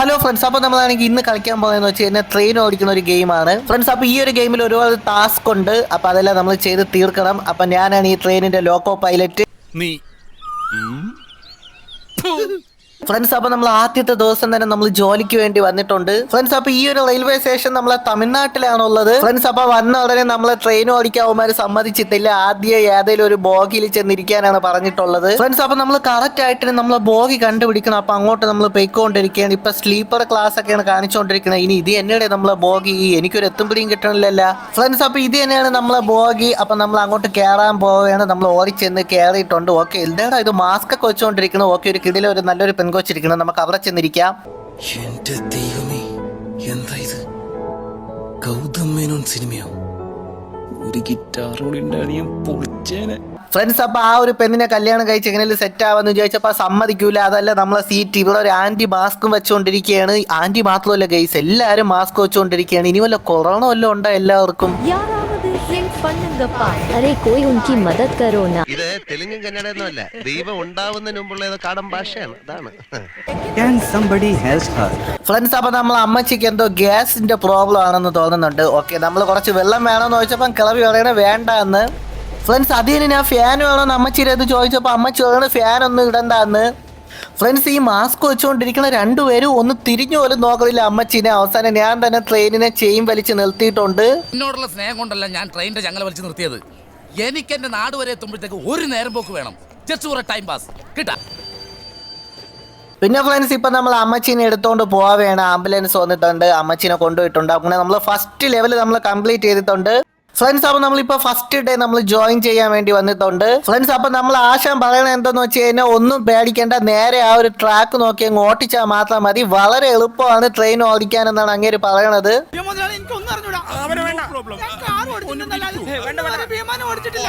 Hello friends അപ്പോൾ നമ്മളാണെങ്കിൽ ഇന്ന് കളിക്കാൻ പോകുന്നതെന്ന് വെച്ച് കഴിഞ്ഞാൽ ട്രെയിൻ ഓടിക്കുന്ന ഒരു ഗെയിമാണ് ഫ്രണ്ട്സ് അപ്പോൾ ഈ ഒരു ഗെയിമിൽ ഒരുപാട് ടാസ്ക് ഉണ്ട്. അപ്പോൾ അതെല്ലാം നമ്മൾ ചെയ്ത് തീർക്കണം. അപ്പം ഞാനാണ് ഈ ട്രെയിനിന്റെ ലോക്കോ പൈലറ്റ് നീ. ഫ്രണ്ട്സ് അപ്പൊ നമ്മൾ ആദ്യത്തെ ദിവസം തന്നെ നമ്മൾ ജോലിക്ക് വേണ്ടി വന്നിട്ടുണ്ട്. ഫ്രണ്ട്സ് അപ്പൊ ഈ ഒരു റെയിൽവേ സ്റ്റേഷൻ നമ്മളെ തമിഴ്നാട്ടിലാണുള്ളത്. ഫ്രണ്ട്സ് അപ്പൊ വന്ന ഉടനെ നമ്മളെ ട്രെയിൻ ഓടിക്കാവുമാർ സമ്മതിച്ചിട്ടില്ല. ആദ്യം ഏതെങ്കിലും ഒരു ബോഗിയിൽ ചെന്നിരിക്കാനാണ് പറഞ്ഞിട്ടുള്ളത്. ഫ്രണ്ട്സ് അപ്പൊ നമ്മൾ കറക്റ്റ് ആയിട്ട് നമ്മളെ ബോഗി കണ്ടുപിടിക്കണം. അപ്പൊ അങ്ങോട്ട് നമ്മൾ പോയിക്കൊണ്ടിരിക്കുകയാണ്. ഇപ്പൊ സ്ലീപ്പർ ക്ലാസ് ഒക്കെയാണ് കാണിച്ചുകൊണ്ടിരിക്കുന്നത് ഇനി ഇത് തന്നെയാണ് നമ്മളെ ബോഗി. എനിക്കൊരു എത്തുമ്പിടിയും കിട്ടണില്ലല്ല. ഫ്രണ്ട്സ് അപ്പൊ ഇത് തന്നെയാണ് നമ്മളെ ബോഗി. അപ്പൊ നമ്മൾ അങ്ങോട്ട് കയറാൻ പോവുകയാണ്. നമ്മൾ ഓടി ഓടിച്ചെന്ന് കയറിയിട്ടുണ്ട് ഓക്കെ എന്താടാ ഇത് മാസ്ക് ഒക്കെ വെച്ചുകൊണ്ടിരിക്കുന്നത് ഓക്കെ ഒരു കിടിലൊരു നല്ലൊരു കോച്ച് നമുക്ക് അവിടെ ചെന്നിരിക്കാം. ദൈവമേ എന്താ ഇത്? ഗൗതം സിനിമയോ? ഒരു ഗിറ്റാർ പൊളിച്ചേനെ. ഫ്രണ്ട്സ് അപ്പൊ ആ ഒരു പെണ്ണിനെ കല്യാണം കഴിച്ച് എങ്ങനെ സെറ്റ് ആവാന്ന് ആ സമ്മതിക്കൂല. അതല്ല നമ്മളെ സീറ്റ് ഇവിടെ ഒരു ആന്റി മാസ്കും വെച്ചുകൊണ്ടിരിക്കുകയാണ് ആന്റി മാത്രമല്ല ഗൈസ് എല്ലാരും മാസ്ക് വെച്ചുകൊണ്ടിരിക്കുകയാണ് ഇനി വല്ല കൊറോണ വല്ലതും ഉണ്ടോ എല്ലാവർക്കും? ഇത് തെലുങ്കും കന്നഡയൊന്നും അല്ല. ദൈവം ഉണ്ടാവുന്നതിന് മുമ്പുള്ള ഏതോ കാടൻ ഭാഷയാണ്. അതാണ്. Can somebody help her? Friends അപ്പൊ നമ്മൾ അമ്മച്ചിക്ക് എന്തോ ഗ്യാസിന്റെ പ്രോബ്ലം ആണെന്ന് തോന്നുന്നുണ്ട്. ഓക്കെ നമ്മൾ കുറച്ച് വെള്ളം വേണമെന്ന് ചോദിച്ചപ്പം കിളവി പറയണേ വേണ്ട എന്ന് ഫ്രണ്ട്സ് അതിന് ഞാൻ ഫാൻ വേണമെന്ന് അമ്മച്ചിയുടെ അത് ചോദിച്ചപ്പോൾ അമ്മച്ചി പറയണ ഫാൻ ഒന്നും ഇടണ്ട എന്ന് ഫ്രണ്ട്സ് ഈ മാസ്ക് വെച്ചുകൊണ്ടിരിക്കുന്ന രണ്ടുപേരും ഒന്ന് തിരിഞ്ഞു പോലും നോക്കുന്നില്ല അമ്മച്ചിനെ. അവസാനം ഞാൻ തന്നെ ട്രെയിനിനെ ചെയിൻ വലിച്ച് നിർത്തിയിട്ടുണ്ട്. എന്നോടുള്ള സ്നേഹം കൊണ്ടല്ല ഞാൻ ട്രെയിനിന്റെ ചങ്ങല വലിച്ചു നിർത്തിയത്. എനിക്ക് എന്റെ നാട് വരെ എത്തുമ്പോഴത്തേക്ക് ഒരു നേരം പോക്ക് വേണം. ജസ്റ്റ് ടൈം പാസ് കിട്ടാ. പിന്നെ ഫ്രണ്ട്സ് ഇപ്പം നമ്മൾ അമ്മച്ചീനെ എടുത്തോണ്ട് വേണം. ആംബുലൻസ് വന്നിട്ടുണ്ട്. അമ്മച്ചീനെ കൊണ്ടുപോയിട്ടുണ്ട്. അങ്ങനെ നമ്മൾ ഫസ്റ്റ് ലെവൽ നമ്മൾ കംപ്ലീറ്റ് ചെയ്തിട്ടുണ്ട്. ഫ്രണ്ട്സ് അപ്പൊ നമ്മളിപ്പോ ഫസ്റ്റ് ഡേ നമ്മൾ ജോയിൻ ചെയ്യാൻ വേണ്ടി വന്നിട്ടുണ്ട്. ഫ്രണ്ട്സ് അപ്പൊ നമ്മൾ ആശാൻ പറയണത് എന്താന്ന് വെച്ച് കഴിഞ്ഞാൽ ഒന്നും പേടിക്കേണ്ട. നേരെ ആ ഒരു ട്രാക്ക് നോക്കി അങ്ങ് ഓട്ടിച്ചാൽ മാത്രം മതി. വളരെ എളുപ്പമാണ് ട്രെയിൻ ഓടിക്കാൻ എന്നാണ് അങ്ങേര് പറയണത്.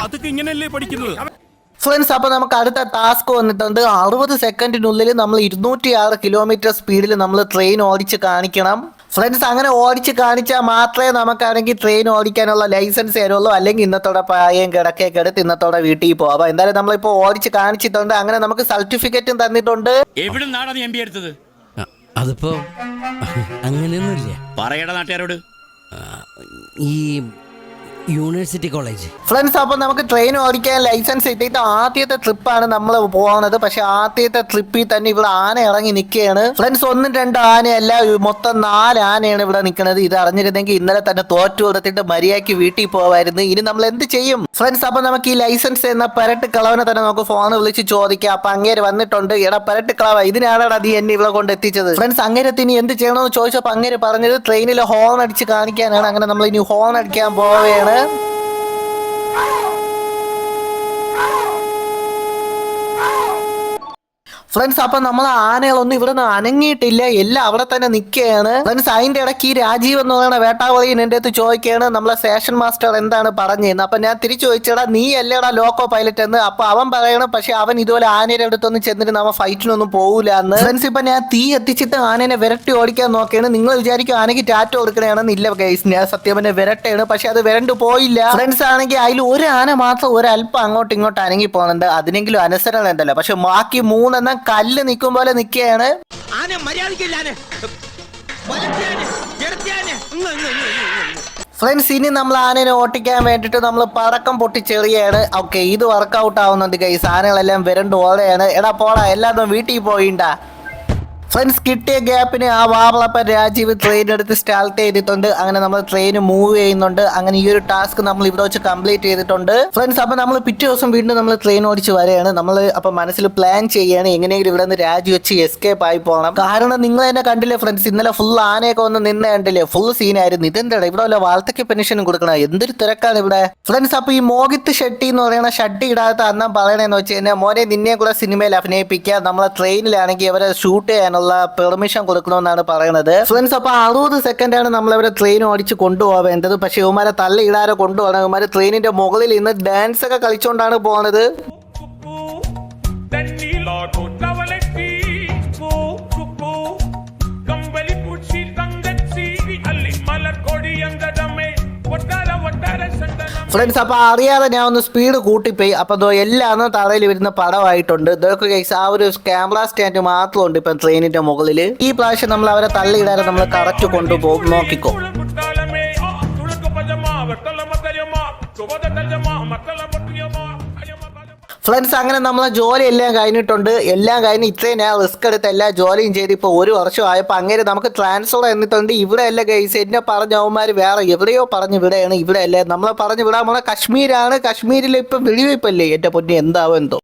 അതൊക്കെ ഇങ്ങനെയല്ലേ പഠിക്കുന്നത്? ഫ്രണ്ട്സ് അപ്പൊ നമുക്ക് അടുത്ത ടാസ്ക് വന്നിട്ടുണ്ട്. അറുപത് സെക്കൻഡിനുള്ളിൽ നമ്മൾ ഇരുന്നൂറ്റി ആറ് കിലോമീറ്റർ സ്പീഡിൽ നമ്മൾ ട്രെയിൻ ഓടിച്ച് കാണിക്കണം. ഫ്രണ്ട്സ് അങ്ങനെ ഓടിച്ച് കാണിച്ചാൽ മാത്രമേ നമുക്കാണെങ്കിൽ ട്രെയിൻ ഓടിക്കാനുള്ള ലൈസൻസ് തരുള്ളൂ. അല്ലെങ്കിൽ ഇന്നത്തോടെ പായം കിടക്കേ എടുത്ത് ഇന്നത്തോടെ വീട്ടിൽ പോവാം. എന്തായാലും നമ്മളിപ്പോൾ ഓടിച്ച് കാണിച്ചിട്ടുണ്ട്. അങ്ങനെ നമുക്ക് സർട്ടിഫിക്കറ്റും തന്നിട്ടുണ്ട്. എവിടെ നിന്നാണ് നീ എം പി എടുത്തത്? അതിപ്പോ അങ്ങനെയൊന്നുമില്ല. പറയട നാട്ടുകാരോട്. ഈ യൂണിവേഴ്സിറ്റി കോളേജ് ഫ്രണ്ട്സ് അപ്പോൾ നമുക്ക് ട്രെയിൻ ഓടിക്കാൻ ലൈസൻസ് കിട്ടിയിട്ട് ആദ്യത്തെ ട്രിപ്പാണ് നമ്മൾ പോകുന്നത് പക്ഷെ ആദ്യത്തെ ട്രിപ്പിൽ തന്നെ ഇവിടെ ആന ഇറങ്ങി നിൽക്കുകയാണ് ഫ്രണ്ട്സ് ഒന്നും രണ്ടും ആനയല്ല. മൊത്തം നാല് ആനയാണ് ഇവിടെ നിൽക്കുന്നത്. ഇത് അറിഞ്ഞിരുന്നെങ്കിൽ ഇന്നലെ തന്നെ തോറ്റു കൊടുത്തിട്ട് മര്യാദയ്ക്ക് വീട്ടിൽ പോവായിരുന്നു. ഇനി നമ്മൾ എന്ത് ചെയ്യും? ഫ്രണ്ട്സ് അപ്പോൾ നമുക്ക് ഈ ലൈസൻസ് എന്ന പരട്ട് കളവനെ തന്നെ നമുക്ക് ഫോൺ വിളിച്ച് ചോദിക്കാം. അപ്പൊ അങ്ങേര് വന്നിട്ടുണ്ട്. എടാ പരട്ട് കളവ ഇതിനാണ് നീ എന്നെ ഇവിടെ കൊണ്ട് എത്തിച്ചത്? ഫ്രണ്ട്സ് അങ്ങേരത്ത് ഇനി എന്ത് ചെയ്യണമെന്ന് ചോദിച്ചപ്പോൾ അങ്ങേര് പറഞ്ഞത് ട്രെയിനിൽ ഹോൺ അടിച്ച് കാണിക്കാനാണ്. അങ്ങനെ നമ്മൾ ഇനി ഹോൺ അടിക്കാൻ പോവുകയാണ്. Amen. ഫ്രണ്ട്സ് അപ്പൊ നമ്മൾ ആനകളൊന്നും ഇവിടെ നിന്ന് അനങ്ങിയിട്ടില്ല. എല്ലാം അവിടെ തന്നെ നിൽക്കുകയാണ്. ഫ്രണ്ട്സ് അതിന്റെ ഇടയ്ക്ക് ഈ രാജീവ് എന്ന് പറയുന്ന വേട്ടാവളിയൻ എന്റെ അടുത്ത് ചോദിക്കുകയാണ്. നമ്മളെ സ്റ്റേഷൻ മാസ്റ്റർ എന്താണ് പറഞ്ഞിരുന്നത് അപ്പൊ ഞാൻ തിരിച്ചു ചോദിച്ചടാ നീ അല്ലേടാ ലോക്കോ പൈലറ്റ് എന്ന്. അപ്പൊ അവൻ പറയണം പക്ഷെ അവൻ ഇതുപോലെ ആനയുടെ അടുത്തൊന്നും ചെന്നിട്ട് നമ്മൾ ഫൈറ്റിനൊന്നും പോകൂല എന്ന്. ഫ്രണ്ട്സ് ഇപ്പൊ ഞാൻ തീ എത്തിച്ചിട്ട് ആനേനെ വിരട്ടി ഓടിക്കാൻ നോക്കിയാണ് നിങ്ങൾ വിചാരിക്കും ആനയ്ക്ക് ടാറ്റ കൊടുക്കണയാണെന്ന് ഇല്ല ഗൈസ് ഞാൻ സത്യം വിരട്ടയാണ്. പക്ഷെ അത് വിരണ്ടു പോയില്ല. ഫ്രണ്ട്സ് ആണെങ്കിൽ അതിൽ ഒരു ആന മാത്രം ഒരല്പം അങ്ങോട്ടും ഇങ്ങോട്ടും അനങ്ങി പോകുന്നുണ്ട് അതിനെങ്കിലും അനുസരണം എന്തല്ല പക്ഷെ ബാക്കി മൂന്നെണ്ണം കല്ല് നിൽക്കും പോലെ നിൽക്കുകയാണ് ഫ്രണ്ട്സ് ഇനി നമ്മൾ ആനനെ ഓട്ടിക്കാൻ വേണ്ടിയിട്ട് നമ്മൾ പടക്കം പൊട്ടിച്ചെറിയാണ്. ഓക്കെ ഇത് വർക്കൗട്ട് ആവുന്നുണ്ട് ഗൈസ് ആനകളെല്ലാം വരണ്ട് ഓടെയാണ്. എടാ പോടാ എല്ലാതും വീട്ടിൽ പോയിണ്ടാ. ഫ്രണ്ട്സ് കിട്ടിയ ഗ്യാപ്പിന് ആ വാവളപ്പൻ രാജീവ് ട്രെയിൻ എടുത്ത് സ്റ്റാർട്ട് ചെയ്തിട്ടുണ്ട്. അങ്ങനെ നമ്മൾ ട്രെയിൻ മൂവ് ചെയ്യുന്നുണ്ട്. അങ്ങനെ ഈ ഒരു ടാസ്ക് നമ്മൾ ഇവിടെ വെച്ച് കംപ്ലീറ്റ് ചെയ്തിട്ടുണ്ട്. ഫ്രണ്ട്സ് അപ്പൊ നമ്മൾ പിറ്റേ ദിവസം വീണ്ടും നമ്മൾ ട്രെയിൻ ഓടിച്ച് വരെയാണ് നമ്മൾ അപ്പൊ മനസ്സിൽ പ്ലാൻ ചെയ്യാണ് എങ്ങനെയെങ്കിലും ഇവിടെ നിന്ന് രാജി വെച്ച് എസ്കേപ്പ് ആയി പോകണം. കാരണം നിങ്ങൾ തന്നെ കണ്ടില്ലേ ഫ്രണ്ട്സ് ഇന്നലെ ഫുൾ ആനയൊക്കെ ഒന്ന് നിന്ന് കണ്ടില്ലേ? ഫുൾ സീനായിരുന്നു ഇതെന്താ ഇവിടെ വല്ല വാർത്തയ്ക്ക് പെൻഷനും കൊടുക്കണം എന്തൊരു തിരക്കാണ് ഇവിടെ? ഫ്രണ്ട്സ് അപ്പൊ ഈ മോഹിത്ത് ഷെട്ടി എന്ന് പറയുന്ന ഷട്ടി ഇടാത്ത അന്നം പറയണെന്ന് വെച്ച് കഴിഞ്ഞാൽ മോനെ നിന്നെ കൂടെ സിനിമയിൽ അഭിനയിപ്പിക്കുക നമ്മളെ ട്രെയിനിലാണെങ്കിൽ അവരെ ഷൂട്ട് ചെയ്യാനുള്ള പെർമിഷൻ കൊടുക്കണമെന്നാണ് പറയുന്നത്. ഫ്രണ്ട്സ് അപ്പൊ അറുപത് നമ്മൾ അവരെ ട്രെയിൻ ഓടിച്ച് കൊണ്ടുപോവേണ്ടത്. പക്ഷെ ഇവന്മാരെ തള്ളിയിടാതെ കൊണ്ടുപോകണം. ഇവന്മാരെ ട്രെയിനിന്റെ മുകളിൽ ഇന്ന് ഡാൻസ് ഒക്കെ കളിച്ചുകൊണ്ടാണ് പോകുന്നത്. ഫ്രണ്ട്സ് അപ്പൊ അറിയാതെ ഞാൻ ഒന്ന് സ്പീഡ് കൂട്ടിപ്പോയി. അപ്പൊ ദോ എല്ലാം തറയിൽ വരുന്ന പടമായിട്ടുണ്ട്. ഇതൊക്കെ ഗൈസ് ആ ഒരു ക്യാമറ സ്റ്റാൻഡ് മാത്രമുണ്ട് ഇപ്പൊ ട്രെയിനിന്റെ മുകളിൽ ഈ പ്രാവശ്യം നമ്മൾ അവരെ തള്ളിയിടാതെ നമ്മൾ കറക്റ്റ് കൊണ്ടുപോകും. നോക്കിക്കോ. ഫ്രണ്ട്സ് അങ്ങനെ നമ്മളെ ജോലി എല്ലാം കഴിഞ്ഞിട്ടുണ്ട്. എല്ലാം കഴിഞ്ഞ് ഇത്രയും ഞാൻ റിസ്ക് എടുത്ത് എല്ലാ ജോലിയും ചെയ്ത് ഇപ്പോൾ ഒരു വർഷം ആയപ്പോൾ അങ്ങനെ നമുക്ക് ട്രാൻസ്ഫർ എന്നിട്ടുണ്ട് ഇവിടെ അല്ല ഗൈസ് എന്നെ പറഞ്ഞ അവന്മാർ വേറെ എവിടെയോ പറഞ്ഞ് വിടെയാണ് ഇവിടെ അല്ലേ നമ്മളെ പറഞ്ഞ് വിടാൻ നമ്മളെ കശ്മീരാണ്. കശ്മീരിൽ ഇപ്പം വെടിവെപ്പല്ലേ എന്റെ പൊന്നി എന്താവും എന്തോ.